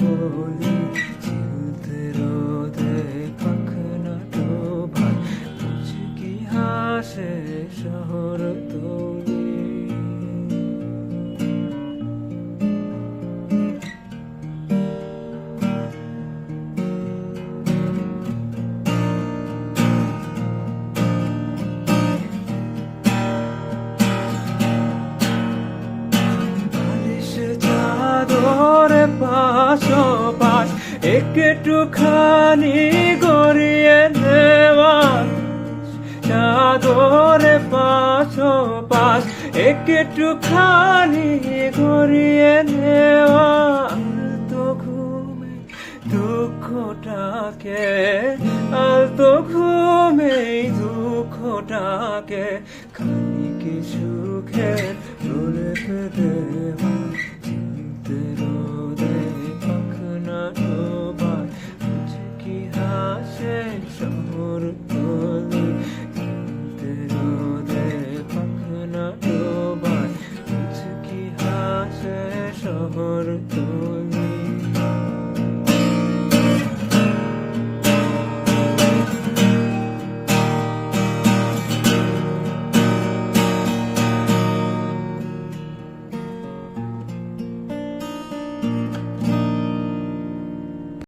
বলি চিলতে রোদে পাখনা ডোবায় মুচকি হাসে শহর তোলি। পাশ একটুখানি গড়িয়ে দেওয়া চাদরে পাশ পাশ একটুখানি গড়িয়ে নেওয়া তো ঘুমে দুঃখটাকে, আলতো ঘুমে দুঃখটাকে খানি কি সুখে দেওয়া শহর তোর